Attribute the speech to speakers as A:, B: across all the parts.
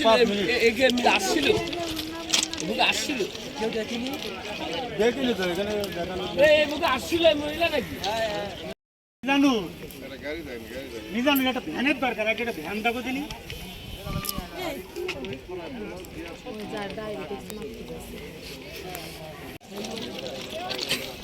A: আসছিল আসছিল। এদিকে আসছিল।
B: দেখিনি? তো এখানে দেখানো
A: এ, এদিকে আসছিল এই মহিলা নাকি?
B: জানু নিজানু একটা ভ্যানের দরকার একটা ভ্যান দেখো দিনি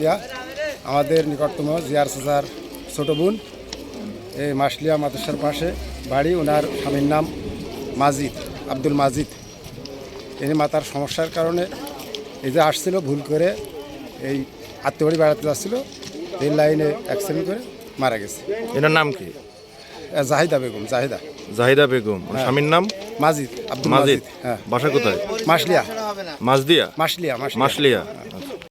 C: মাসলিয়া আমাদের নিকটতম জিয়ার সাজার ছোটো বোন। এই মাসলিয়া মাদ্রাসার পাশে বাড়ি ওনার স্বামীর নাম মাজিদ আব্দুল মাজিদ। ইনি মাতার সমস্যার কারণে এই যে আসছিল ভুল করে এই আত্মবাড়ি বেড়াতে যাচ্ছিল এই লাইনে অ্যাক্সিডেন্ট করে মারা গেছে।
D: এনার নাম কি?
C: জাহিদা বেগম জাহিদা।
D: জাহিদা বেগম। ওর স্বামীর নাম?
C: মাজিদ আব্দুল মাজিদ। হ্যাঁ।
D: বাসা কোথায়?
C: মাসলিয়া।
D: মাসদিয়া?
C: মাসলিয়া মাসলিয়া।
D: মাসলিয়া।